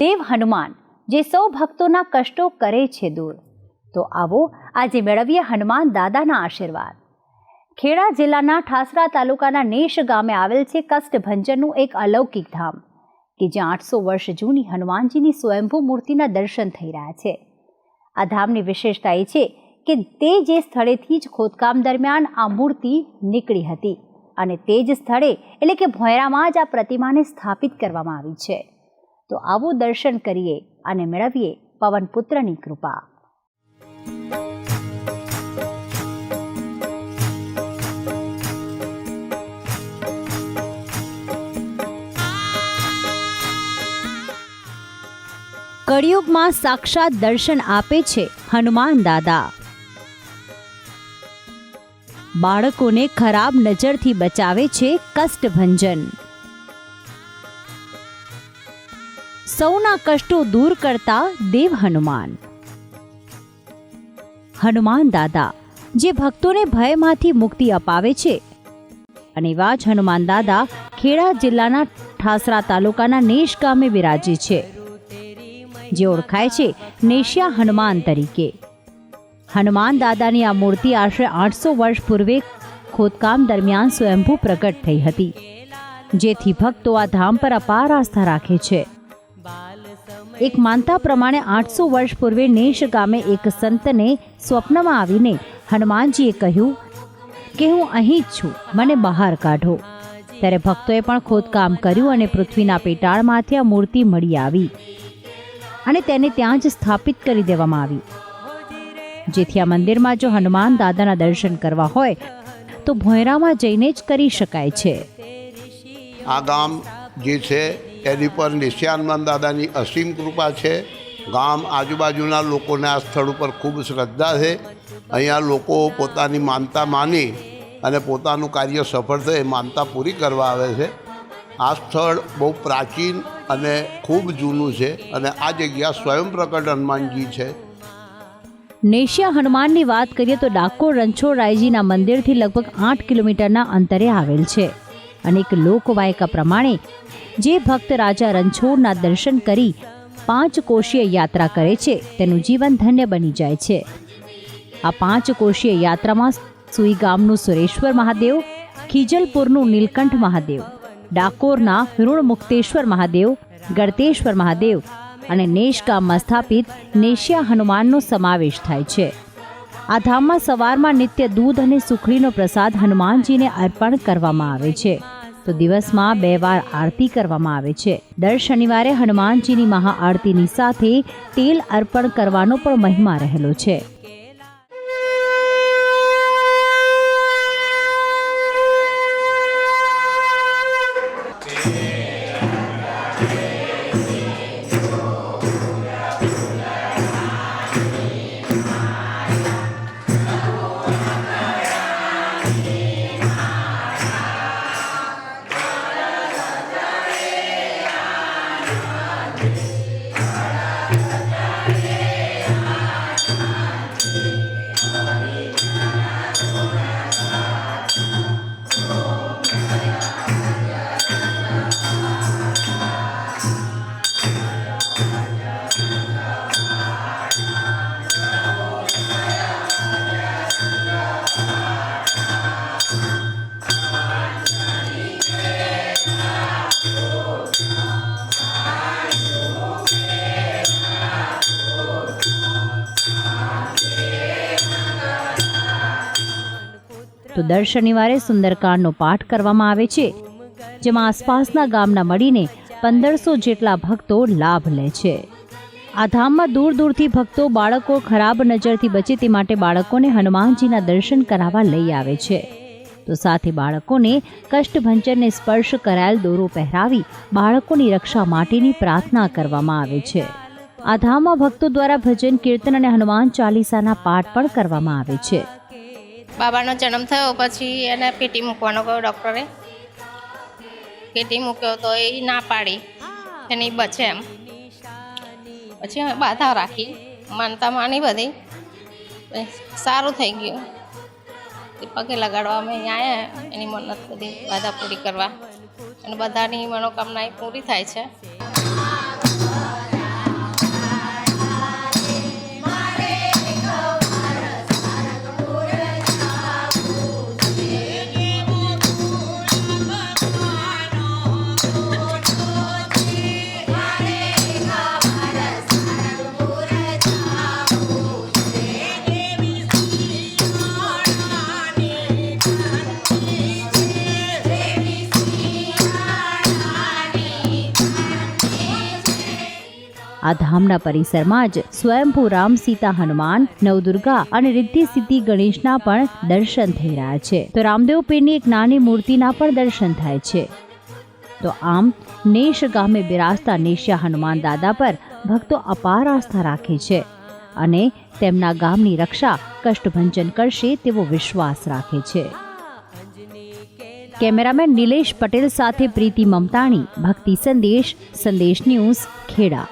દેવ હનુમાન, જે સૌ ભક્તોના કષ્ટો કરે છે દૂર. તો આવો આજે મેળવીએ હનુમાન દાદાના આશીર્વાદ. ખેડા જિલ્લાના ઠાસરા તાલુકાના નેશ ગામે આવેલ છે કષ્ટભંજનનું એક અલૌકિક ધામ, કે જ્યાં આઠસો વર્ષ જૂની હનુમાનજીની સ્વયંભૂ મૂર્તિના દર્શન થઈ રહ્યા છે. આ ધામની વિશેષતા એ છે કે તે જે સ્થળેથી જ ખોદકામ દરમિયાન આ મૂર્તિ નીકળી હતી અને તે જ સ્થળે એટલે કે ભોયરામાં જ આ પ્રતિમાને સ્થાપિત કરવામાં આવી છે. તો આવું દર્શન કરીએ અને મેળવીએ પવનપુત્રની કૃપા. કળિયુગમાં સાક્ષાત દર્શન આપે છે હનુમાન દાદા. બાળકોને ખરાબ નજરથી બચાવે છે કષ્ટભંજન. સૌના કષ્ટો દૂર કરતા દેવ હનુમાન. હનુમાન દાદા, જે ભક્તોને ભયમાંથી મુક્તિ અપાવે છે, અને એવા જ હનુમાન દાદા ખેડા જિલ્લાના ઠાસરા તાલુકાના નેશ ગામે બિરાજે છે. જે ઓળખાય છે નેશિયા હનુમાન તરીકે. હનુમાન દાદાની આ મૂર્તિ આશરે આઠસો વર્ષ પૂર્વે ખોદકામ દરમિયાન સ્વયંભૂ પ્રગટ થઈ હતી, જેથી ભક્તો આ ધામ પર અપાર આસ્થા રાખે છે. એક માનતા પ્રમાણે આઠસો વર્ષ પૂર્વે નેશ ગામે એક સંતને સ્વપ્નમાં આવીને હનુમાનજીએ કહ્યું કે હું અહીં જ છું, મને બહાર કાઢો. ત્યારે ભક્તોએ પણ ખોદકામ કર્યું અને પૃથ્વીના પેટાળમાંથી આ મૂર્તિ મળી આવી અને તેને ત્યાં જ સ્થાપિત કરી દેવામાં આવી. જેથી આ મંદિરમાં જો હનુમાન દાદાના દર્શન કરવા હોય, તો ભોયરામાં જઈને જ કરી શકાય છે. આ ગામ જે છે એની પર નિશ્યાનમાન દાદાની અસીમ કૃપા છે. ગામ આજુબાજુના લોકોને આ સ્થળ ઉપર ખૂબ શ્રદ્ધા છે. અહીંયા લોકો પોતાની માનતા માની અને પોતાનું કાર્ય સફળ થાય માનતા પૂરી કરવા આવે છે. આ સ્થળ બહુ પ્રાચીન અને ખૂબ જૂનું છે અને આ જગ્યા સ્વયં પ્રકટ હનુમાનજી છે. નેશિયા હનુમાનની વાત કરીએ તો ડાકોર રણછોડરાયજીના મંદિરથી લગભગ આઠ કિલોમીટરના અંતરે આવેલ છે. અને એક લોકવાયકા પ્રમાણે જે ભક્ત રાજા રણછોડના દર્શન કરી પાંચ કોષીય યાત્રા કરે છે, તેનું જીવન ધન્ય બની જાય છે. આ પાંચ કોષીય યાત્રામાં સુઈ ગામનું સુરેશ્વર મહાદેવ, ખીજલપુરનું નીલકંઠ મહાદેવ, ડાકોરના ઋણમુક્તેશ્વર મહાદેવ, ગળતેશ્વર મહાદેવ અને નેશ ગામમાં સ્થાપિત નેશિયા હનુમાનનો સમાવેશ થાય છે. આ ધામમાં સવારમાં નિત્ય દૂધ અને સુખડીનો પ્રસાદ હનુમાનજીને અર્પણ કરવામાં આવે છે. તો દિવસમાં બે વાર આરતી કરવામાં આવે છે. દર શનિવારે હનુમાનજીની મહાઆરતીની સાથે તેલ અર્પણ કરવાનો પણ મહિમા રહેલો છે. તો દર શનિવારે સુંદરકાંડનો પાઠ કરવામાં આવે છે, જેમાં આસપાસના ગામના મળીને પંદરસો જેટલા ભક્તો લાભ લે છે. આ ધામમાં દૂર દૂરથી ભક્તો બાળકો ખરાબ નજરથી બચે તે માટે બાળકોને હનુમાનજીના દર્શન કરાવવા લઈ આવે છે. તો સાથે બાળકોને કષ્ટભંજનને સ્પર્શ કરાયેલ દોરો પહેરાવી બાળકોની રક્ષા માટેની પ્રાર્થના કરવામાં આવે છે. આ ધામમાં ભક્તો દ્વારા ભજન, કીર્તન અને હનુમાન ચાલીસાના પાઠ પણ કરવામાં આવે છે. બાબાનો જન્મ થયો પછી એને પેટી મૂકવાનો કહ્યો ડૉક્ટરે. પેટી મૂક્યો તો એ ના પાડી. એની બચે એમ. પછી અમે બાધા રાખી. માનતા માની બધી. સારું થઈ ગયું. પગે લગાડવા અમે આવ્યા એની મન્નત બધી બાધા પૂરી કરવા. અને બધાની મનોકામના પૂરી થાય છે. આ ધામના પરિસરમાં જ સ્વયંભૂ રામ, સીતા હનુમાન, નવદુર્ગા અને રિદ્ધિ સિદ્ધિ ગણેશના પણ દર્શન થઈ રહ્યા છે. તો રામદેવ પીરની એક નાની મૂર્તિના પણ દર્શન થાય છે. તો આમ, નેશ ગામે બિરાજતા નેશિયા હનુમાન દાદા પર ભક્તો અપાર આસ્થા રાખે છે અને તેમના ગામની રક્ષા, કષ્ટભંજન કરશે તેવો વિશ્વાસ રાખે છે. કેમેરામેન નિલેશ પટેલ સાથે પ્રીતિ મમતાણી, ભક્તિ સંદેશ સંદેશ ન્યૂઝ ખેડા.